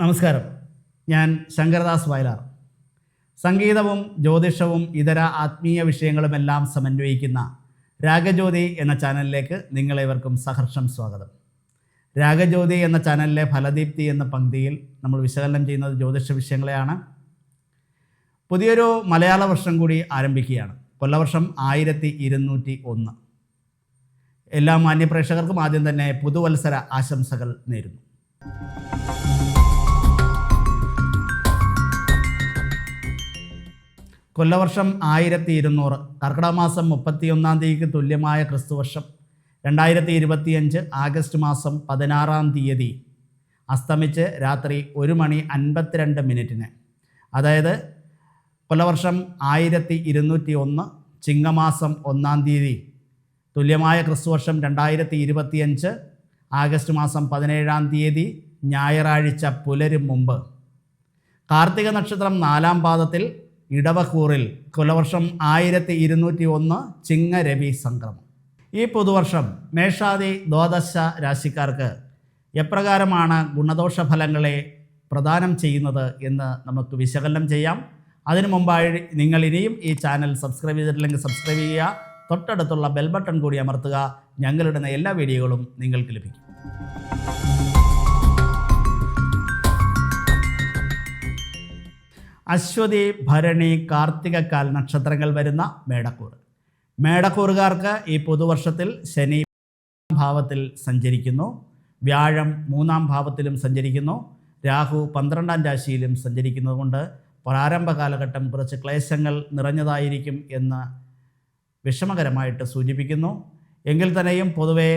നമസ്കാരം. ഞാൻ ശങ്കരദാസ് വയലാർ. സംഗീതവും ജ്യോതിഷവും ഇതര ആത്മീയ വിഷയങ്ങളുമെല്ലാം സമന്വയിക്കുന്ന രാഗജ്യോതി എന്ന ചാനലിലേക്ക് നിങ്ങളേവർക്കും സഹർഷം സ്വാഗതം. രാഗജ്യോതി എന്ന ചാനലിലെ ഫലദീപ്തി എന്ന പങ്ക്തിയിൽ നമ്മൾ വിശകലനം ചെയ്യുന്നത് ജ്യോതിഷ വിഷയങ്ങളെയാണ്. പുതിയൊരു മലയാള വർഷം കൂടി ആരംഭിക്കുകയാണ്. കൊല്ലവർഷം ആയിരത്തി ഇരുന്നൂറ്റി ഒന്ന് എല്ലാ മാന്യപ്രേക്ഷകർക്കും ആദ്യം തന്നെ പുതുവത്സര ആശംസകൾ നേരുന്നു. കൊല്ലവർഷം ആയിരത്തി ഇരുന്നൂറ് കർക്കിടക മാസം മുപ്പത്തിയൊന്നാം തീയതിക്ക് തുല്യമായ ക്രിസ്തുവർഷം. രണ്ടായിരത്തി ഇരുപത്തിയഞ്ച് ആഗസ്റ്റ് മാസം പതിനാറാം തീയതി. അസ്തമിച്ച് രാത്രി ഒരു മണി അൻപത്തിരണ്ട് മിനിറ്റിന്. അതായത് കൊല്ലവർഷം ആയിരത്തി ഇരുന്നൂറ്റി ഒന്ന് ചിങ്ങമാസം ഒന്നാം തീയതി. തുല്യമായ ക്രിസ്തുവർഷം രണ്ടായിരത്തി ഇരുപത്തിയഞ്ച് ആഗസ്റ്റ് മാസം പതിനേഴാം തീയതി ഞായറാഴ്ച പുലരും മുമ്പ്. കാർത്തിക നക്ഷത്രം നാലാം പാദത്തിൽ ഇടവക്കൂറിൽ കൊലവർഷം ആയിരത്തി ഇരുന്നൂറ്റി ഒന്ന് ചിങ്ങരവി സംക്രമം. ഈ പുതുവർഷം മേഷാദി ദ്വാദശ രാശിക്കാർക്ക് എപ്രകാരമാണ് ഗുണദോഷ ഫലങ്ങളെ പ്രദാനം ചെയ്യുന്നത് എന്ന് നമുക്ക് വിശകലനം ചെയ്യാം. അതിനു മുമ്പായി നിങ്ങൾ ഇനിയും ഈ ചാനൽ സബ്സ്ക്രൈബ് ചെയ്തിട്ടില്ലെങ്കിൽ സബ്സ്ക്രൈബ് ചെയ്യുക. തൊട്ടടുത്തുള്ള ബെൽ ബട്ടൺ കൂടി അമർത്തുക. ഞങ്ങളിടുന്ന എല്ലാ വീഡിയോകളും നിങ്ങൾക്ക് ലഭിക്കും. അശ്വതി ഭരണി കാർത്തികക്കാൽ നക്ഷത്രങ്ങൾ വരുന്ന മേടക്കൂർ മേടക്കൂറുകാർക്ക് ഈ പുതുവർഷത്തിൽ ശനി ഭാവത്തിൽ സഞ്ചരിക്കുന്നു. വ്യാഴം മൂന്നാം ഭാവത്തിലും സഞ്ചരിക്കുന്നു. രാഹു പന്ത്രണ്ടാം രാശിയിലും സഞ്ചരിക്കുന്നതുകൊണ്ട് പ്രാരംഭ കാലഘട്ടം കുറച്ച് ക്ലേശങ്ങൾ നിറഞ്ഞതായിരിക്കും എന്ന് വിഷമകരമായിട്ട് സൂചിപ്പിക്കുന്നു. എങ്കിൽ തന്നെയും പൊതുവെ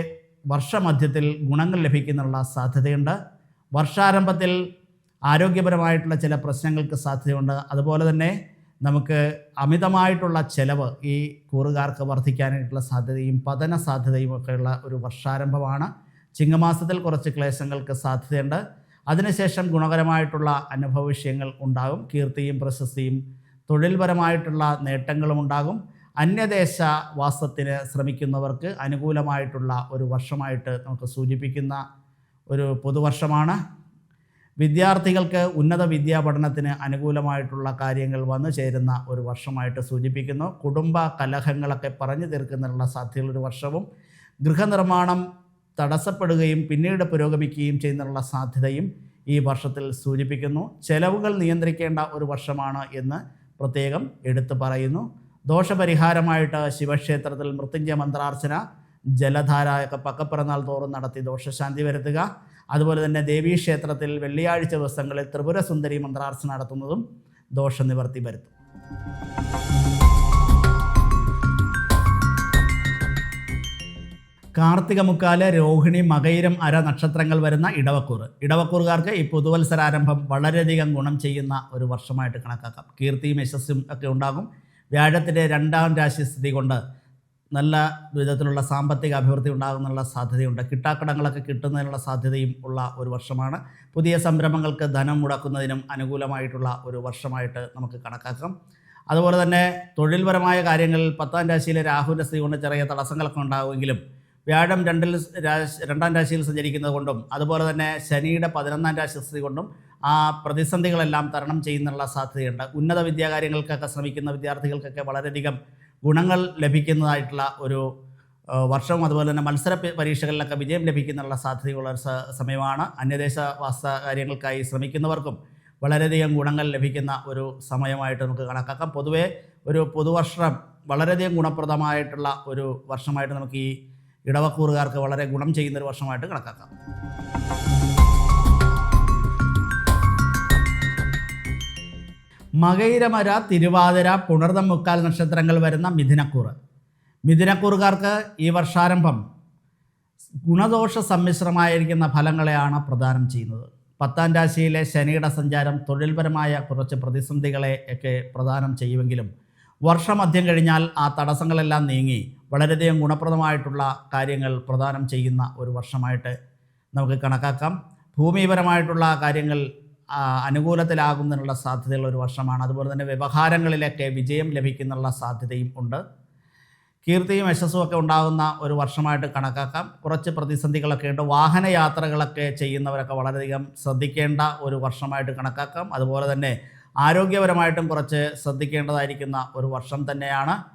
വർഷമധ്യത്തിൽ ഗുണങ്ങൾ ലഭിക്കുന്നുള്ള സാധ്യതയുണ്ട്. വർഷാരംഭത്തിൽ ആരോഗ്യപരമായിട്ടുള്ള ചില പ്രശ്നങ്ങൾക്ക് സാധ്യതയുണ്ട്. അതുപോലെ തന്നെ നമുക്ക് അമിതമായിട്ടുള്ള ചിലവ് ഈ കൂറുകാർക്ക് വർദ്ധിക്കാനായിട്ടുള്ള സാധ്യതയും പതന സാധ്യതയും ഒക്കെയുള്ള ഒരു വർഷാരംഭമാണ്. ചിങ്ങമാസത്തിൽ കുറച്ച് ക്ലേശങ്ങൾക്ക് സാധ്യതയുണ്ട്. അതിനുശേഷം ഗുണകരമായിട്ടുള്ള അനുഭവ വിഷയങ്ങൾ ഉണ്ടാകും. കീർത്തിയും പ്രശസ്തിയും തൊഴിൽപരമായിട്ടുള്ള നേട്ടങ്ങളും ഉണ്ടാകും. അന്യദേശ വാസത്തിന് ശ്രമിക്കുന്നവർക്ക് അനുകൂലമായിട്ടുള്ള ഒരു വർഷമായിട്ട് നമുക്ക് സൂചിപ്പിക്കുന്ന ഒരു പുതുവർഷമാണ്. വിദ്യാർത്ഥികൾക്ക് ഉന്നത വിദ്യാപഠനത്തിന് അനുകൂലമായിട്ടുള്ള കാര്യങ്ങൾ വന്നു ചേരുന്ന ഒരു വർഷമായിട്ട് സൂചിപ്പിക്കുന്നു. കുടുംബ കലഹങ്ങളൊക്കെ പറഞ്ഞു തീർക്കുന്നതിനുള്ള സാധ്യതയുള്ള ഒരു വർഷവും ഗൃഹനിർമ്മാണം തടസ്സപ്പെടുകയും പിന്നീട് പുരോഗമിക്കുകയും ചെയ്യുന്നതിനുള്ള സാധ്യതയും ഈ വർഷത്തിൽ സൂചിപ്പിക്കുന്നു. ചെലവുകൾ നിയന്ത്രിക്കേണ്ട ഒരു വർഷമാണ് എന്ന് പ്രത്യേകം എടുത്തു പറയുന്നു. ദോഷപരിഹാരമായിട്ട് ശിവക്ഷേത്രത്തിൽ മൃത്യുഞ്ജയ മന്ത്രാർച്ചന ജലധാര പക്കപ്പിറന്നാൾ തോറും നടത്തി ദോഷശാന്തി വരുത്തുക. അതുപോലെ തന്നെ ദേവീക്ഷേത്രത്തിൽ വെള്ളിയാഴ്ച ദിവസങ്ങളിൽ ത്രിപുരസുന്ദരി മന്ത്രാർച്ചന നടത്തുന്നതും ദോഷനിവർത്തി വരുത്തും. കാർത്തിക മുക്കാൽ രോഹിണി മകയിരം അര നക്ഷത്രങ്ങൾ വരുന്ന ഇടവക്കൂർ. ഇടവക്കൂറുകാർക്ക് ഈ പുതുവത്സരാരംഭം വളരെയധികം ഗുണം ചെയ്യുന്ന ഒരു വർഷമായിട്ട് കണക്കാക്കാം. കീർത്തിയും യശസ്സും ഒക്കെ ഉണ്ടാകും. വ്യാഴത്തിന്റെ രണ്ടാം രാശി സ്ഥിതി കൊണ്ട് നല്ല വിധത്തിലുള്ള സാമ്പത്തിക അഭിവൃദ്ധി ഉണ്ടാകുന്നുള്ള സാധ്യതയുണ്ട്. കിട്ടാക്കടങ്ങളൊക്കെ കിട്ടുന്നതിനുള്ള സാധ്യതയും ഉള്ള ഒരു വർഷമാണ്. പുതിയ സംരംഭങ്ങൾക്ക് ധനം മുടക്കുന്നതിനും അനുകൂലമായിട്ടുള്ള ഒരു വർഷമായിട്ട് നമുക്ക് കണക്കാക്കാം. അതുപോലെ തന്നെ തൊഴിൽപരമായ കാര്യങ്ങളിൽ പത്താം രാശിയിലെ രാഹുവിന്റെ സ്ഥിതി കൊണ്ട് ചെറിയ തടസ്സങ്ങളൊക്കെ ഉണ്ടാകുമെങ്കിലും വ്യാഴം രണ്ടിൽ രണ്ടാം രാശിയിൽ സഞ്ചരിക്കുന്നത് കൊണ്ടും അതുപോലെ തന്നെ ശനിയുടെ പതിനൊന്നാം രാശി സ്ഥിതി കൊണ്ടും ആ പ്രതിസന്ധികളെല്ലാം തരണം ചെയ്യുന്നുള്ള സാധ്യതയുണ്ട്. ഉന്നത വിദ്യാകാര്യങ്ങൾക്കൊക്കെ ശ്രമിക്കുന്ന വിദ്യാർത്ഥികൾക്കൊക്കെ വളരെയധികം ഗുണങ്ങൾ ലഭിക്കുന്നതായിട്ടുള്ള ഒരു വർഷവും അതുപോലെ തന്നെ മത്സര പരീക്ഷകളിലൊക്കെ വിജയം ലഭിക്കുന്നുള്ള സാധ്യതയുള്ള ഒരു സമയമാണ്. അന്യദേശ വാസ കാര്യങ്ങൾക്കായി ശ്രമിക്കുന്നവർക്കും വളരെയധികം ഗുണങ്ങൾ ലഭിക്കുന്ന ഒരു സമയമായിട്ട് നമുക്ക് കണക്കാക്കാം. പൊതുവേ ഒരു പുതുവർഷം വളരെയധികം ഗുണപ്രദമായിട്ടുള്ള ഒരു വർഷമായിട്ട് നമുക്ക് ഈ ഇടവക്കൂറുകാർക്ക് വളരെ ഗുണം ചെയ്യുന്ന ഒരു വർഷമായിട്ട് കണക്കാക്കാം. മകയിരമര തിരുവാതിര പുണർദം മുക്കാൽ നക്ഷത്രങ്ങൾ വരുന്ന മിഥുനക്കൂറ്. മിഥുനക്കൂറുകാർക്ക് ഈ വർഷാരംഭം ഗുണദോഷ സമ്മിശ്രമായിരിക്കുന്ന ഫലങ്ങളെയാണ് പ്രദാനം ചെയ്യുന്നത്. പത്താം രാശിയിലെ ശനിയുടെ സഞ്ചാരം തൊഴിൽപരമായ കുറച്ച് പ്രതിസന്ധികളെ ഒക്കെ പ്രദാനം ചെയ്യുമെങ്കിലും വർഷമധ്യം കഴിഞ്ഞാൽ ആ തടസ്സങ്ങളെല്ലാം നീങ്ങി വളരെയധികം ഗുണപ്രദമായിട്ടുള്ള കാര്യങ്ങൾ പ്രദാനം ചെയ്യുന്ന ഒരു വർഷമായിട്ട് നമുക്ക് കണക്കാക്കാം. ഭൂമിപരമായിട്ടുള്ള കാര്യങ്ങൾ അനുകൂലത്തിലാകുന്നതിനുള്ള സാധ്യതയുള്ള ഒരു വർഷമാണ്. അതുപോലെ തന്നെ വ്യവഹാരങ്ങളിലൊക്കെ വിജയം ലഭിക്കുന്നുള്ള സാധ്യതയും ഉണ്ട്. കീർത്തിയും യശസ്സും ഒക്കെ ഉണ്ടാകുന്ന ഒരു വർഷമായിട്ട് കണക്കാക്കാം. കുറച്ച് പ്രതിസന്ധികളൊക്കെ ഉണ്ട്. വാഹനയാത്രകളൊക്കെ ചെയ്യുന്നവരൊക്കെ വളരെയധികം ശ്രദ്ധിക്കേണ്ട ഒരു വർഷമായിട്ട് കണക്കാക്കാം. അതുപോലെ തന്നെ ആരോഗ്യപരമായിട്ടും കുറച്ച് ശ്രദ്ധിക്കേണ്ടതായിരിക്കുന്ന ഒരു വർഷം തന്നെയാണ്.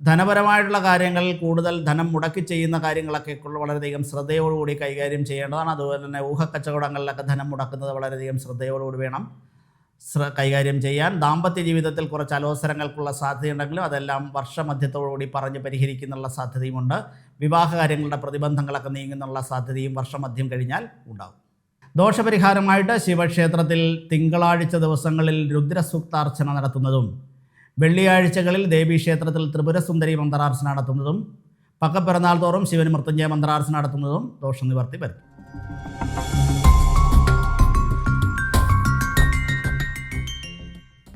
ധനപരമായിട്ടുള്ള കാര്യങ്ങളിൽ കൂടുതൽ ധനം മുടക്കി ചെയ്യുന്ന കാര്യങ്ങളൊക്കെ വളരെയധികം ശ്രദ്ധയോടുകൂടി കൈകാര്യം ചെയ്യേണ്ടതാണ്. അതുപോലെ തന്നെ ഊഹക്കച്ചവടങ്ങളിലൊക്കെ ധനം മുടക്കുന്നത് വളരെയധികം ശ്രദ്ധയോടുകൂടി വേണം. കൈകാര്യം ചെയ്യാൻ. ദാമ്പത്യ ജീവിതത്തിൽ കുറച്ച് അലോസരങ്ങൾക്കുള്ള സാധ്യതയുണ്ടെങ്കിലും അതെല്ലാം വർഷമധ്യത്തോടുകൂടി പറഞ്ഞ് പരിഹരിക്കുന്നുള്ള സാധ്യതയുമുണ്ട്. വിവാഹ കാര്യങ്ങളുടെ പ്രതിബന്ധങ്ങളൊക്കെ നീങ്ങുന്നുള്ള സാധ്യതയും വർഷമധ്യം കഴിഞ്ഞാൽ ഉണ്ടാകും. ദോഷപരിഹാരമായിട്ട് ശിവക്ഷേത്രത്തിൽ തിങ്കളാഴ്ച ദിവസങ്ങളിൽ രുദ്രസൂക്താർച്ചന നടത്തുന്നതും വെള്ളിയാഴ്ചകളിൽ ദേവീക്ഷേത്രത്തിൽ ത്രിപുരസുന്ദരി മന്ത്രാർച്ചന നടത്തുന്നതും പക്കപ്പിറന്നാൾ തോറും ശിവന് മൃത്യുഞ്ജയ മന്ത്രാർച്ചന നടത്തുന്നതും ദോഷനിവർത്തി വരുത്തും.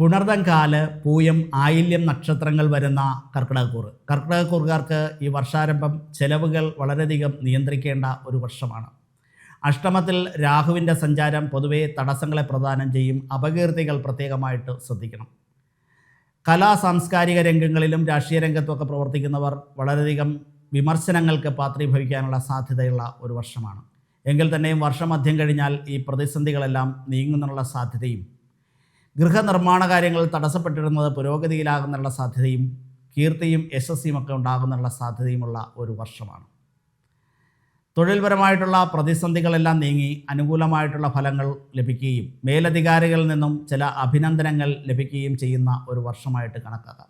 പുണർതംകാൽ പൂയം ആയില്യം നക്ഷത്രങ്ങൾ വരുന്ന കർക്കിടകക്കൂറ്. കർക്കിടകക്കൂറുകാർക്ക് ഈ വർഷാരംഭം ചെലവുകൾ വളരെയധികം നിയന്ത്രിക്കേണ്ട ഒരു വർഷമാണ്. അഷ്ടമത്തിൽ രാഹുവിന്റെ സഞ്ചാരം പൊതുവേ തടസ്സങ്ങളെ പ്രദാനം ചെയ്യും അപകീർത്തികൾ പ്രത്യേകമായിട്ട് ശ്രദ്ധിക്കണം. കലാ സാംസ്കാരിക രംഗങ്ങളിലും രാഷ്ട്രീയ രംഗത്തുമൊക്കെ പ്രവർത്തിക്കുന്നവർ വളരെയധികം വിമർശനങ്ങൾക്ക് പാത്രീഭവിക്കാനുള്ള സാധ്യതയുള്ള ഒരു വർഷമാണ്. എങ്കിൽ തന്നെയും വർഷമധ്യം കഴിഞ്ഞാൽ ഈ പ്രതിസന്ധികളെല്ലാം നീങ്ങുന്നുള്ള സാധ്യതയും ഗൃഹനിർമ്മാണ കാര്യങ്ങൾ തടസ്സപ്പെട്ടിരുന്നത് പുരോഗതിയിലാകുന്നുള്ള സാധ്യതയും കീർത്തിയും യശസ്സും ഒക്കെ ഉണ്ടാകുന്നുള്ള സാധ്യതയുമുള്ള ഒരു വർഷമാണ്. തൊഴിൽപരമായിട്ടുള്ള പ്രതിസന്ധികളെല്ലാം നീങ്ങി അനുകൂലമായിട്ടുള്ള ഫലങ്ങൾ ലഭിക്കുകയും മേലധികാരികളിൽ നിന്നും ചില അഭിനന്ദനങ്ങൾ ലഭിക്കുകയും ചെയ്യുന്ന ഒരു വർഷമായിട്ട് കണക്കാക്കാം.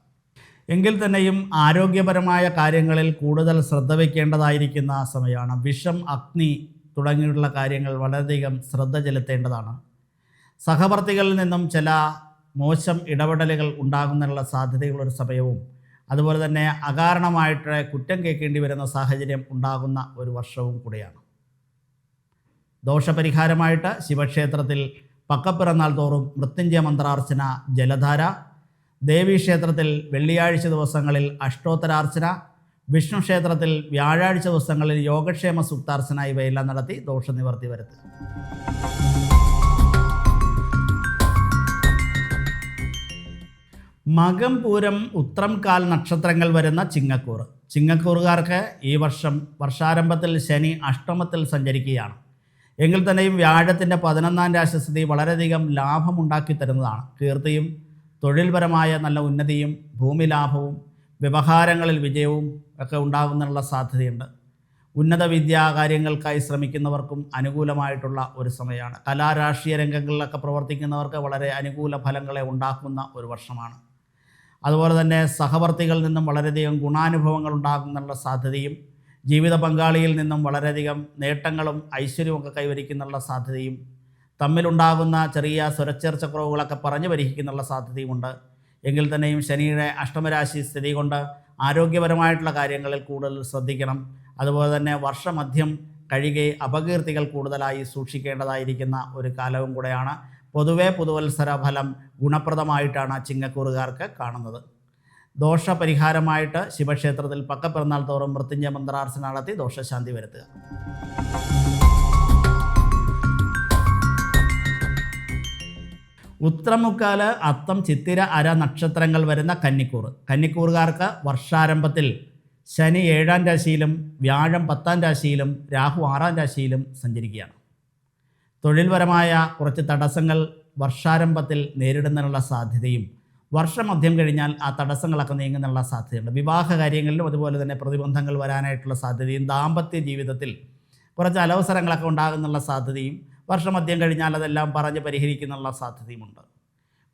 എങ്കിൽ തന്നെയും ആരോഗ്യപരമായ കാര്യങ്ങളിൽ കൂടുതൽ ശ്രദ്ധ വയ്ക്കേണ്ടതായിരിക്കുന്ന സമയമാണ്. വിഷം അഗ്നി തുടങ്ങിയിട്ടുള്ള കാര്യങ്ങൾ വളരെയധികം ശ്രദ്ധ ചെലുത്തേണ്ടതാണ്. സഹവർത്തികളിൽ നിന്നും ചില മോശം ഇടപെടലുകൾ ഉണ്ടാകുന്നതിനുള്ള സാധ്യതയുള്ളൊരു സമയവും അതുപോലെ തന്നെ അകാരണമായിട്ട് കുറ്റം കേൾക്കേണ്ടി വരുന്ന സാഹചര്യം ഉണ്ടാകുന്ന ഒരു വർഷവും കൂടിയാണ്. ദോഷപരിഹാരമായിട്ട് ശിവക്ഷേത്രത്തിൽ പക്കപ്പിറന്നാൾ തോറും മൃത്യുഞ്ജയ മന്ത്രാർച്ചന ജലധാര. ദേവീക്ഷേത്രത്തിൽ വെള്ളിയാഴ്ച ദിവസങ്ങളിൽ അഷ്ടോത്തരാർച്ചന. വിഷ്ണു ക്ഷേത്രത്തിൽ വ്യാഴാഴ്ച ദിവസങ്ങളിൽ യോഗക്ഷേമ സൂക്താർച്ചന ഇവയെല്ലാം നടത്തി ദോഷനിവർത്തി വരുത്തുക. മകം പൂരം ഉത്രം കാൽ നക്ഷത്രങ്ങൾ വരുന്ന ചിങ്ങക്കൂർ ചിങ്ങക്കൂറുകാർക്ക് ഈ വർഷം വർഷാരംഭത്തിൽ ശനി അഷ്ടമത്തിൽ സഞ്ചരിക്കുകയാണ്. എങ്കിൽ തന്നെയും വ്യാഴത്തിന്റെ പതിനൊന്നാം രാശസ്ഥിതി വളരെയധികം ലാഭമുണ്ടാക്കി തരുന്നതാണ്. കീർത്തിയും തൊഴിൽപരമായ നല്ല ഉന്നതിയും ഭൂമി ലാഭവും വ്യവഹാരങ്ങളിൽ വിജയവും ഒക്കെ ഉണ്ടാകുന്നതിനുള്ള സാധ്യതയുണ്ട്. ഉന്നത വിദ്യാ കാര്യങ്ങൾക്കായി ശ്രമിക്കുന്നവർക്കും അനുകൂലമായിട്ടുള്ള ഒരു സമയമാണ്. കലാരാഷ്ട്രീയ രംഗങ്ങളിലൊക്കെ പ്രവർത്തിക്കുന്നവർക്ക് വളരെ അനുകൂല ഫലങ്ങളെ ഉണ്ടാക്കുന്ന ഒരു വർഷമാണ്. അതുപോലെ തന്നെ സഹവർത്തികളിൽ നിന്നും വളരെയധികം ഗുണാനുഭവങ്ങൾ ഉണ്ടാകുന്നുള്ള സാധ്യതയും ജീവിത പങ്കാളിയിൽ നിന്നും വളരെയധികം നേട്ടങ്ങളും ഐശ്വര്യവും കൈവരിക്കുന്നുള്ള സാധ്യതയും തമ്മിലുണ്ടാകുന്ന ചെറിയ സ്വരച്ചേർച്ചക്കുറവുകളൊക്കെ പറഞ്ഞു പരിഹരിക്കുന്നുള്ള സാധ്യതയുമുണ്ട്. എങ്കിൽ തന്നെയും ശനിയുടെ അഷ്ടമരാശി സ്ഥിതി കൊണ്ട് ആരോഗ്യപരമായിട്ടുള്ള കാര്യങ്ങളിൽ കൂടുതൽ ശ്രദ്ധിക്കണം. അതുപോലെ തന്നെ വർഷമധ്യം കഴികെ അപകീർത്തികൾ കൂടുതലായി സൂക്ഷിക്കേണ്ടതായിരിക്കുന്ന ഒരു കാലവും കൂടെയാണ് പൊതുവെ പുതുവത്സര ഫലം ഗുണപ്രദമായിട്ടാണ് ചിങ്ങക്കൂറുകാർക്ക് കാണുന്നത്. ദോഷപരിഹാരമായിട്ട് ശിവക്ഷേത്രത്തിൽ പക്കപ്പിറന്നാൾ തോറും മൃത്യുഞ്ജയ മന്ത്രാർച്ചന നടത്തി ദോഷശാന്തി വരുത്തുക. ഉത്രമുക്കാൽ അത്തം ചിത്തിര അര നക്ഷത്രങ്ങൾ വരുന്ന കന്നിക്കൂർ കന്നിക്കൂറുകാർക്ക് വർഷാരംഭത്തിൽ ശനി ഏഴാം രാശിയിലും വ്യാഴം പത്താം രാശിയിലും രാഹു ആറാം രാശിയിലും സഞ്ചരിക്കുകയാണ്. തൊഴിൽപരമായ കുറച്ച് തടസ്സങ്ങൾ വർഷാരംഭത്തിൽ നേരിടുന്നതിനുള്ള സാധ്യതയും വർഷമധ്യം കഴിഞ്ഞാൽ ആ തടസ്സങ്ങളൊക്കെ നീങ്ങുന്നുള്ള സാധ്യതയുണ്ട്. വിവാഹ കാര്യങ്ങളിലും അതുപോലെ തന്നെ പ്രതിബന്ധങ്ങൾ വരാനായിട്ടുള്ള സാധ്യതയും ദാമ്പത്യ ജീവിതത്തിൽ കുറച്ച് അലവസരങ്ങളൊക്കെ ഉണ്ടാകുന്നുള്ള സാധ്യതയും വർഷമധ്യം കഴിഞ്ഞാൽ അതെല്ലാം പറഞ്ഞ് പരിഹരിക്കുന്നുള്ള സാധ്യതയുമുണ്ട്.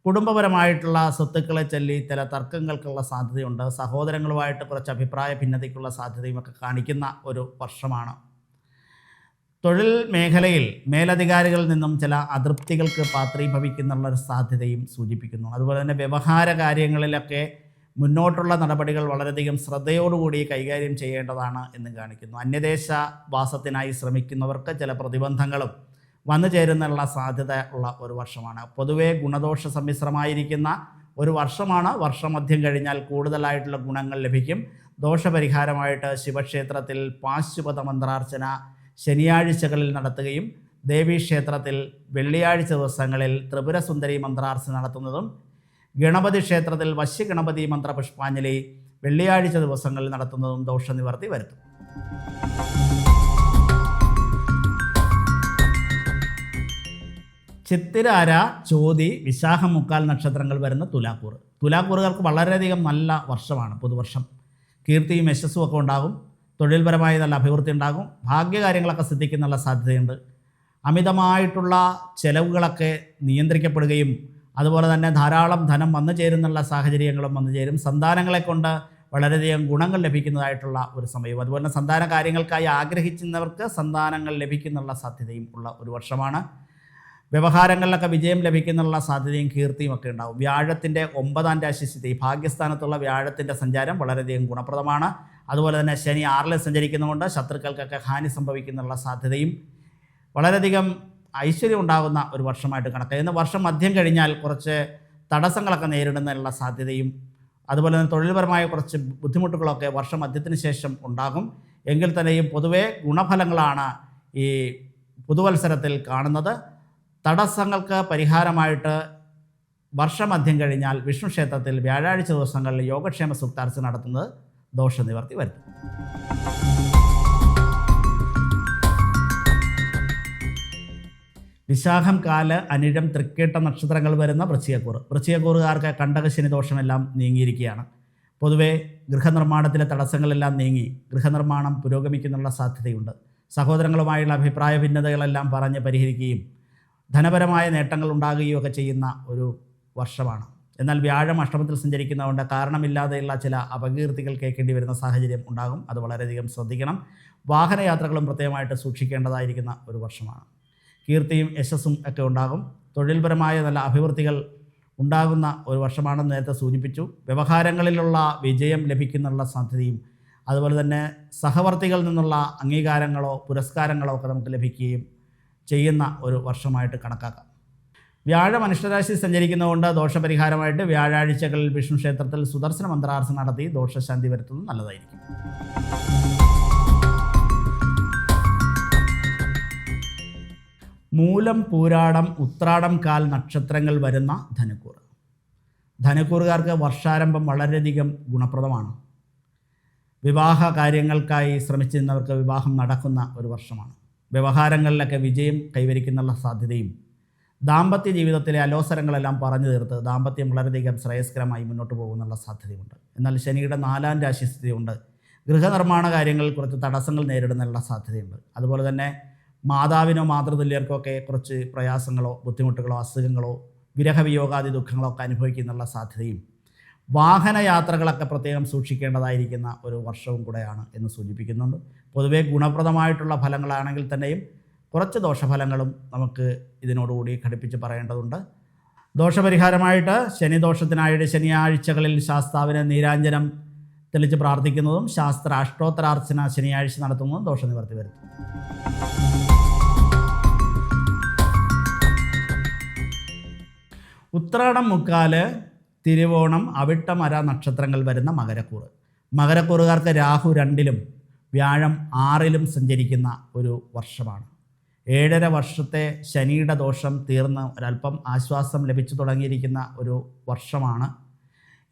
കുടുംബപരമായിട്ടുള്ള സ്വത്തുക്കളെ ചൊല്ലി ചില തർക്കങ്ങൾക്കുള്ള സാധ്യതയുണ്ട്. സഹോദരങ്ങളുമായിട്ട് കുറച്ച് അഭിപ്രായ ഭിന്നതയ്ക്കുള്ള സാധ്യതയും ഒക്കെ കാണിക്കുന്ന ഒരു വർഷമാണ്. തൊഴിൽ മേഖലയിൽ മേലധികാരികളിൽ നിന്നും ചില അതൃപ്തികൾക്ക് പാത്രീഭവിക്കുന്നുള്ള ഒരു സാധ്യതയും സൂചിപ്പിക്കുന്നു. അതുപോലെ തന്നെ വ്യവഹാര കാര്യങ്ങളിലൊക്കെ മുന്നോട്ടുള്ള നടപടികൾ വളരെയധികം ശ്രദ്ധയോടുകൂടി കൈകാര്യം ചെയ്യേണ്ടതാണ് എന്ന് കാണിക്കുന്നു. അന്യദേശ വാസത്തിനായി ശ്രമിക്കുന്നവർക്ക് ചില പ്രതിബന്ധങ്ങളും വന്നു ചേരുന്നുള്ള സാധ്യത ഉള്ള ഒരു വർഷമാണ്. പൊതുവേ ഗുണദോഷ സമ്മിശ്രമായിരിക്കുന്ന ഒരു വർഷമാണ്. വർഷമധ്യം കഴിഞ്ഞാൽ കൂടുതലായിട്ടുള്ള ഗുണങ്ങൾ ലഭിക്കും. ദോഷപരിഹാരമായിട്ട് ശിവക്ഷേത്രത്തിൽ പാശുപത മന്ത്രാർച്ചന ശനിയാഴ്ചകളിൽ നടത്തുകയും ദേവീക്ഷേത്രത്തിൽ വെള്ളിയാഴ്ച ദിവസങ്ങളിൽ ത്രിപുരസുന്ദരി മന്ത്രാർച്ചന നടത്തുന്നതും ഗണപതി ക്ഷേത്രത്തിൽ വശ്യഗണപതി മന്ത്ര പുഷ്പാഞ്ജലി വെള്ളിയാഴ്ച ദിവസങ്ങളിൽ നടത്തുന്നതും ദോഷനിവർത്തി വരുത്തും. ചിത്തിരാര ചോതി വിശാഖം മുക്കാൽ നക്ഷത്രങ്ങൾ വരുന്ന തുലാക്കൂർ തുലാക്കൂറുകാർക്ക് വളരെയധികം നല്ല വർഷമാണ് പുതുവർഷം. കീർത്തിയും യശസ്സും ഒക്കെ ഉണ്ടാകും. തൊഴിൽപരമായി നല്ല അഭിവൃദ്ധി ഉണ്ടാകും. ഭാഗ്യകാര്യങ്ങളൊക്കെ സിദ്ധിക്കുന്നുള്ള സാധ്യതയുണ്ട്. അമിതമായിട്ടുള്ള ചെലവുകളൊക്കെ നിയന്ത്രിക്കപ്പെടുകയും അതുപോലെ തന്നെ ധാരാളം ധനം വന്നു ചേരുന്നുള്ള സാഹചര്യങ്ങളും വന്നു ചേരും. സന്താനങ്ങളെ കൊണ്ട് വളരെയധികം ഗുണങ്ങൾ ലഭിക്കുന്നതായിട്ടുള്ള ഒരു സമയവും. അതുപോലെ തന്നെ സന്താന കാര്യങ്ങൾക്കായി ആഗ്രഹിക്കുന്നവർക്ക് സന്താനങ്ങൾ ലഭിക്കുന്നുള്ള സാധ്യതയും ഉള്ള ഒരു വർഷമാണ്. വ്യവഹാരങ്ങളിലൊക്കെ വിജയം ലഭിക്കുന്നുള്ള സാധ്യതയും കീർത്തിയും ഒക്കെ ഉണ്ടാവും. വ്യാഴത്തിന്റെ ഒമ്പതാം രാശി സ്ഥിതി. ഭാഗ്യസ്ഥാനത്തുള്ള വ്യാഴത്തിന്റെ സഞ്ചാരം വളരെയധികം ഗുണപ്രദമാണ്. അതുപോലെ തന്നെ ശനി ആറിൽ സഞ്ചരിക്കുന്നതുകൊണ്ട് ശത്രുക്കൾക്കൊക്കെ ഹാനി സംഭവിക്കുന്നുള്ള സാധ്യതയും വളരെയധികം ഐശ്വര്യം ഉണ്ടാകുന്ന ഒരു വർഷമായിട്ട് കണക്കാക്കുന്നു വർഷം മധ്യം കഴിഞ്ഞാൽ കുറച്ച് തടസ്സങ്ങളൊക്കെ നേരിടുന്നതിനുള്ള സാധ്യതയും അതുപോലെ തന്നെ തൊഴിൽപരമായ കുറച്ച് ബുദ്ധിമുട്ടുകളൊക്കെ വർഷം മധ്യത്തിന് ശേഷം ഉണ്ടാകും. എങ്കിൽ തന്നെയും പൊതുവേ ഗുണഫലങ്ങളാണ് ഈ പുതുവത്സരത്തിൽ കാണുന്നത്. തടസ്സങ്ങൾക്ക് പരിഹാരമായിട്ട് വർഷമധ്യം കഴിഞ്ഞാൽ വിഷ്ണു ക്ഷേത്രത്തിൽ വ്യാഴാഴ്ച ദിവസങ്ങളിൽ യോഗക്ഷേമ സുക്താർച്ച നടത്തുന്നത് ദോഷനിവർത്തി വരുത്തും. വിശാഖം കാൽ അനിഴം തൃക്കേട്ട നക്ഷത്രങ്ങൾ വരുന്ന വൃശ്ചികക്കൂറ്. വൃശ്ചികക്കൂറുകാർക്ക് കണ്ടകശനി ദോഷമെല്ലാം നീങ്ങിയിരിക്കുകയാണ്. പൊതുവേ ഗൃഹനിർമ്മാണത്തിലെ തടസ്സങ്ങളെല്ലാം നീങ്ങി ഗൃഹനിർമ്മാണം പുരോഗമിക്കുന്നുള്ള സാധ്യതയുണ്ട്. സഹോദരങ്ങളുമായുള്ള അഭിപ്രായ ഭിന്നതകളെല്ലാം പറഞ്ഞ് പരിഹരിക്കുകയും ധനപരമായ നേട്ടങ്ങൾ ഉണ്ടാകുകയും ഒക്കെ ചെയ്യുന്ന ഒരു വർഷമാണ്. എന്നാൽ വ്യാഴം അഷ്ടമത്തിൽ സഞ്ചരിക്കുന്നതുകൊണ്ട് കാരണമില്ലാതെയുള്ള ചില അപകീർത്തികൾ കേൾക്കേണ്ടി വരുന്ന സാഹചര്യം ഉണ്ടാകും. അത് വളരെയധികം ശ്രദ്ധിക്കണം. വാഹനയാത്രകളും പ്രത്യേകമായിട്ട് സൂക്ഷിക്കേണ്ടതായിരിക്കുന്ന ഒരു വർഷമാണ്. കീർത്തിയും യശസ്സും ഒക്കെ ഉണ്ടാകും. തൊഴിൽപരമായ നല്ല അഭിവൃദ്ധികൾ ഉണ്ടാകുന്ന ഒരു വർഷമാണെന്ന് നേരത്തെ സൂചിപ്പിച്ചു. വ്യവഹാരങ്ങളിലുള്ള വിജയം ലഭിക്കുന്നുള്ള സാധ്യതയും അതുപോലെ തന്നെ സഹവർത്തികളിൽ നിന്നുള്ള അംഗീകാരങ്ങളോ പുരസ്കാരങ്ങളോ ഒക്കെ നമുക്ക് ലഭിക്കുകയും ചെയ്യുന്ന ഒരു വർഷമായിട്ട് കണക്കാക്കാം. വ്യാഴം മനുഷ്യരാശി സഞ്ചരിക്കുന്നതുകൊണ്ട് ദോഷപരിഹാരമായിട്ട് വ്യാഴാഴ്ചകളിൽ വിഷ്ണു ക്ഷേത്രത്തിൽ സുദർശന മന്ത്രാർച്ച നടത്തി ദോഷശാന്തി വരുത്തുന്നത് നല്ലതായിരിക്കും. മൂലം പൂരാടം ഉത്രാടം കാൽ നക്ഷത്രങ്ങൾ വരുന്ന ധനുക്കൂർ ധനുക്കൂറുകാർക്ക് വർഷാരംഭം വളരെയധികം ഗുണപ്രദമാണ്. വിവാഹ കാര്യങ്ങൾക്കായി ശ്രമിച്ചിരുന്നവർക്ക് വിവാഹം നടക്കുന്ന ഒരു വർഷമാണ്. വ്യവഹാരങ്ങളിലൊക്കെ വിജയം കൈവരിക്കുന്നുള്ള സാധ്യതയും ദാമ്പത്യ ജീവിതത്തിലെ അലോസരങ്ങളെല്ലാം പറഞ്ഞു തീർത്ത് ദാമ്പത്യം വളരെയധികം ശ്രേയസ്കരമായി മുന്നോട്ട് പോകുന്നുള്ള സാധ്യതയുണ്ട്. എന്നാൽ ശനിയുടെ നാലാം രാശി സ്ഥിതിയുണ്ട്. ഗൃഹനിർമ്മാണ കാര്യങ്ങളിൽ കുറച്ച് തടസ്സങ്ങൾ നേരിടുന്നുള്ള സാധ്യതയുണ്ട്. അതുപോലെ തന്നെ മാതാവിനോ മാതൃതുല്യർക്കോ ഒക്കെ കുറച്ച് പ്രയാസങ്ങളോ ബുദ്ധിമുട്ടുകളോ അസുഖങ്ങളോ വിരഹവിയോഗാദി ദുഃഖങ്ങളോ ഒക്കെ അനുഭവിക്കുന്നുള്ള സാധ്യതയും വാഹനയാത്രകളൊക്കെ പ്രത്യേകം സൂക്ഷിക്കേണ്ടതായിരിക്കുന്ന ഒരു വർഷവും കൂടെയാണ് എന്ന് സൂചിപ്പിക്കുന്നുണ്ട്. പൊതുവേ ഗുണപ്രദമായിട്ടുള്ള ഫലങ്ങളാണെങ്കിൽ തന്നെയും കുറച്ച് ദോഷഫലങ്ങളും നമുക്ക് ഇതിനോടുകൂടി ഘടിപ്പിച്ച് പറയേണ്ടതുണ്ട്. ദോഷപരിഹാരമായിട്ട് ശനിദോഷത്തിനായിട്ട് ശനിയാഴ്ചകളിൽ ശാസ്താവിന് നീരാഞ്ജനം തെളിച്ച് പ്രാർത്ഥിക്കുന്നതും ശാസ്ത്ര അഷ്ടോത്തരാർച്ചന ശനിയാഴ്ച നടത്തുന്നതും ദോഷനിവർത്തി വരുത്തും. ഉത്രാടം മുക്കാൽ തിരുവോണം അവിട്ടമര നക്ഷത്രങ്ങൾ വരുന്ന മകരക്കൂറ്. മകരക്കൂറുകാർക്ക് രാഹു രണ്ടിലും വ്യാഴം ആറിലും സഞ്ചരിക്കുന്ന ഒരു വർഷമാണ്. ഏഴര വർഷത്തെ ശനിയുടെ ദോഷം തീർന്ന് ഒരല്പം ആശ്വാസം ലഭിച്ചു തുടങ്ങിയിരിക്കുന്ന ഒരു വർഷമാണ്.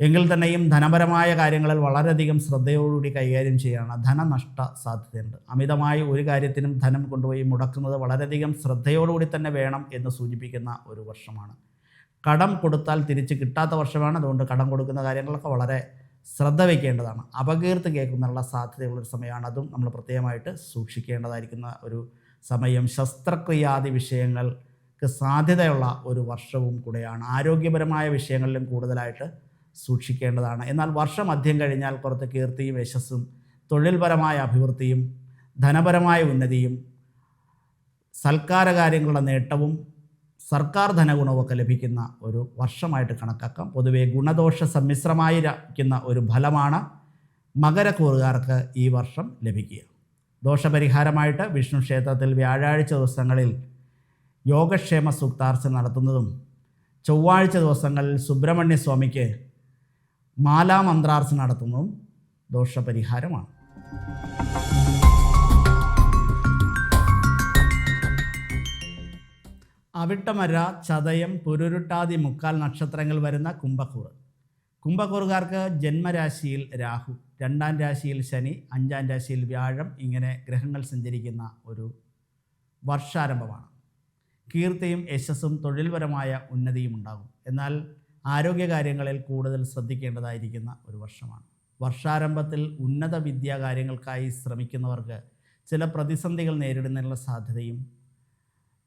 എങ്കിൽ തന്നെയും ധനപരമായ കാര്യങ്ങളിൽ വളരെയധികം ശ്രദ്ധയോടുകൂടി കൈകാര്യം ചെയ്യണം ധനനഷ്ട സാധ്യതയുണ്ട്. അമിതമായി ഒരു കാര്യത്തിനും ധനം കൊണ്ടുപോയി മുടക്കുന്നത് വളരെയധികം ശ്രദ്ധയോടുകൂടി തന്നെ വേണം എന്ന് സൂചിപ്പിക്കുന്ന ഒരു വർഷമാണ്. കടം കൊടുത്താൽ തിരിച്ച് കിട്ടാത്ത വർഷമാണ്. അതുകൊണ്ട് കടം കൊടുക്കുന്ന കാര്യങ്ങളൊക്കെ വളരെ ശ്രദ്ധ വയ്ക്കേണ്ടതാണ്. അപകീർത്തി കേൾക്കുന്നതിനുള്ള സാധ്യതയുള്ളൊരു സമയമാണ്. അതും നമ്മൾ പ്രത്യേകമായിട്ട് സൂക്ഷിക്കേണ്ടതായിരിക്കുന്ന ഒരു സമയം ശസ്ത്രക്രിയാദി വിഷയങ്ങൾക്ക് സാധ്യതയുള്ള ഒരു വർഷവും കൂടെയാണ്. ആരോഗ്യപരമായ വിഷയങ്ങളിലും കൂടുതലായിട്ട് സൂക്ഷിക്കേണ്ടതാണ്. എന്നാൽ വർഷം മധ്യം കഴിഞ്ഞാൽ കുറച്ച് കീർത്തിയും യശസ്സും തൊഴിൽപരമായ അഭിവൃദ്ധിയും ധനപരമായ ഉന്നതിയും സൽക്കാര കാര്യങ്ങളുടെ നേട്ടവും സർക്കാർ ധനഗുണമൊക്കെ ലഭിക്കുന്ന ഒരു വർഷമായിട്ട് കണക്കാക്കാം. പൊതുവെ ഗുണദോഷ സമ്മിശ്രമായിരിക്കുന്ന ഒരു ഫലമാണ് മകരക്കൂറുകാർക്ക് ഈ വർഷം ലഭിക്കുക. ദോഷപരിഹാരമായിട്ട് വിഷ്ണു ക്ഷേത്രത്തിൽ വ്യാഴാഴ്ച ദിവസങ്ങളിൽ യോഗക്ഷേമ സൂക്താർച്ച നടത്തുന്നതും ചൊവ്വാഴ്ച ദിവസങ്ങളിൽ സുബ്രഹ്മണ്യ സ്വാമിക്ക് മാലാമന്ത്രാർച്ചന നടത്തുന്നതും ദോഷപരിഹാരമാണ്. അവിട്ടമര ചതയം പുരുരുട്ടാതി മുക്കാൽ നക്ഷത്രങ്ങൾ വരുന്ന കുംഭക്കൂർ കുംഭക്കൂറുകാർക്ക് ജന്മരാശിയിൽ രാഹു. രണ്ടാം രാശിയിൽ ശനി അഞ്ചാം രാശിയിൽ വ്യാഴം ഇങ്ങനെ ഗ്രഹങ്ങൾ സഞ്ചരിക്കുന്ന ഒരു വർഷാരംഭമാണ്. കീർത്തിയും യശസ്സും തൊഴിൽപരമായ ഉന്നതിയും ഉണ്ടാകും. എന്നാൽ ആരോഗ്യകാര്യങ്ങളിൽ കൂടുതൽ ശ്രദ്ധിക്കേണ്ടതായിരിക്കുന്ന ഒരു വർഷമാണ്. വർഷാരംഭത്തിൽ ഉന്നത വിദ്യാ കാര്യങ്ങൾക്കായി ശ്രമിക്കുന്നവർക്ക് ചില പ്രതിസന്ധികൾ നേരിടുന്നതിനുള്ള സാധ്യതയും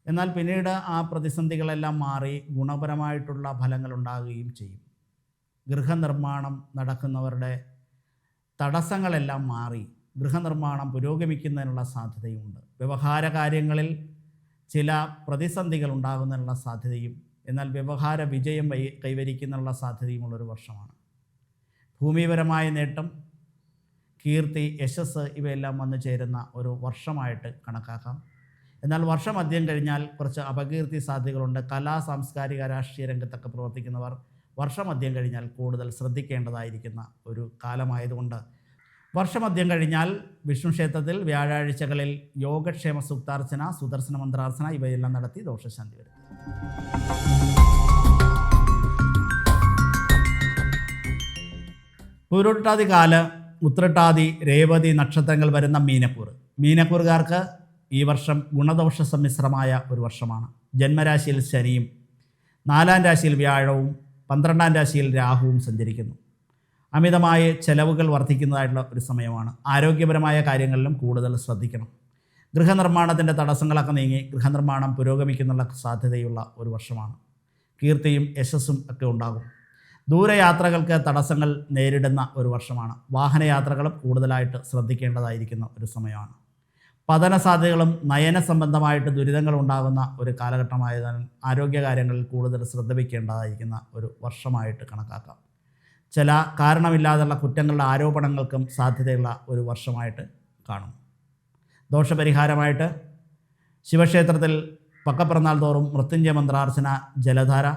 എന്നാൽ പിന്നീട് ആ പ്രതിസന്ധികളെല്ലാം മാറി ഗുണപരമായിട്ടുള്ള ഫലങ്ങൾ ഉണ്ടാകുകയും ചെയ്യും. ഗൃഹനിർമ്മാണം നടക്കുന്നവരുടെ തടസ്സങ്ങളെല്ലാം മാറി ഗൃഹനിർമ്മാണം പുരോഗമിക്കുന്നതിനുള്ള സാധ്യതയുമുണ്ട്. വ്യവഹാര കാര്യങ്ങളിൽ ചില പ്രതിസന്ധികൾ ഉണ്ടാകുന്നതിനുള്ള സാധ്യതയും എന്നാൽ വ്യവഹാര വിജയം കൈവരിക്കുന്നതിനുള്ള സാധ്യതയുമുള്ളൊരു വർഷമാണ്. ഭൂമിപരമായ നേട്ടം കീർത്തി യശസ് ഇവയെല്ലാം വന്നു ചേരുന്ന ഒരു വർഷമായിട്ട് കണക്കാക്കാം. എന്നാൽ വർഷം അധ്യം കഴിഞ്ഞാൽ കുറച്ച് അപകീർത്തി സാധ്യതകളുണ്ട്. കലാ സാംസ്കാരിക രാഷ്ട്രീയ രംഗത്തൊക്കെ പ്രവർത്തിക്കുന്നവർ വർഷമധ്യം കഴിഞ്ഞാൽ കൂടുതൽ ശ്രദ്ധിക്കേണ്ടതായിരിക്കുന്ന ഒരു കാലമായതുകൊണ്ട് വർഷമധ്യം കഴിഞ്ഞാൽ വിഷ്ണു ക്ഷേത്രത്തിൽ വ്യാഴാഴ്ചകളിൽ യോഗക്ഷേമ സുക്താർച്ചന സുദർശന മന്ത്രാർച്ചന ഇവയെല്ലാം നടത്തി ദോഷശാന്തി വരും പുരുട്ടാതി കാല ഉത്രട്ടാതി രേവതി നക്ഷത്രങ്ങൾ വരുന്ന മീനക്കൂർ. മീനക്കൂറുകാർക്ക് ഈ വർഷം ഗുണദോഷ സമ്മിശ്രമായ ഒരു വർഷമാണ്. ജന്മരാശിയിൽ ശനിയും നാലാം രാശിയിൽ വ്യാഴവും പന്ത്രണ്ടാം രാശിയിൽ രാഹുവും സഞ്ചരിക്കുന്നു. അമിതമായ ചെലവുകൾ വർദ്ധിക്കുന്നതായിട്ടുള്ള ഒരു സമയമാണ്. ആരോഗ്യപരമായ കാര്യങ്ങളിലും കൂടുതൽ ശ്രദ്ധിക്കണം. ഗൃഹനിർമ്മാണത്തിന്റെ തടസ്സങ്ങളൊക്കെ നീങ്ങി ഗൃഹനിർമ്മാണം പുരോഗമിക്കുന്നുള്ള സാധ്യതയുള്ള ഒരു വർഷമാണ്. കീർത്തിയും യശസ്സും ഒക്കെ ഉണ്ടാകും. ദൂരയാത്രകൾക്ക് തടസ്സങ്ങൾ നേരിടുന്ന ഒരു വർഷമാണ്. വാഹനയാത്രകളും കൂടുതലായിട്ട് ശ്രദ്ധിക്കേണ്ടതായിരിക്കുന്ന ഒരു സമയമാണ്. പതന സാധ്യതകളും നയന സംബന്ധമായിട്ട് ദുരിതങ്ങൾ ഉണ്ടാകുന്ന ഒരു കാലഘട്ടമായതിനാൽ ആരോഗ്യകാര്യങ്ങളിൽ കൂടുതൽ ശ്രദ്ധ വയ്ക്കേണ്ടതായിരിക്കുന്ന ഒരു വർഷമായിട്ട് കണക്കാക്കാം. ചില കാരണമില്ലാതെയുള്ള കുറ്റങ്ങളുടെ ആരോപണങ്ങൾക്കും സാധ്യതയുള്ള ഒരു വർഷമായിട്ട് കാണും. ദോഷപരിഹാരമായിട്ട് ശിവക്ഷേത്രത്തിൽ പക്കപ്പിറന്നാൾ തോറും മൃത്യുഞ്ജയ മന്ത്രാർച്ചന ജലധാര.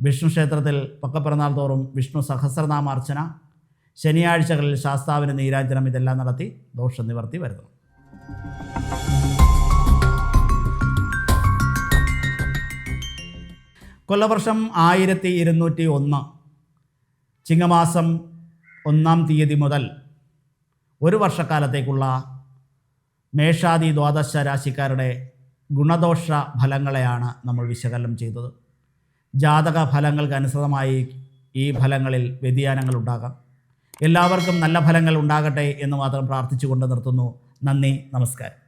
വിഷ്ണു ക്ഷേത്രത്തിൽ പക്കപ്പിറന്നാൾ തോറും വിഷ്ണു സഹസ്രനാമാർച്ചന. ശനിയാഴ്ചകളിൽ ശാസ്താവിന് നീരാഞ്ജനം ഇതെല്ലാം നടത്തി ദോഷം നിവർത്തി വരുന്നു. കൊല്ലവർഷം ആയിരത്തി ഇരുന്നൂറ്റി ഒന്ന് ചിങ്ങമാസം ഒന്നാം തീയതി മുതൽ ഒരു വർഷക്കാലത്തേക്കുള്ള മേഷാദി ദ്വാദശ രാശിക്കാരുടെ ഗുണദോഷ ഫലങ്ങളെയാണ് നമ്മൾ വിശകലനം ചെയ്തത്. ജാതക ഫലങ്ങൾക്ക് അനുസൃതമായി ഈ ഫലങ്ങളിൽ വ്യതിയാനങ്ങൾ ഉണ്ടാകാം. എല്ലാവർക്കും നല്ല ഫലങ്ങൾ ഉണ്ടാകട്ടെ എന്ന് മാത്രം പ്രാർത്ഥിച്ചുകൊണ്ട് നിർത്തുന്നു. നന്ദി നമസ്കാരം.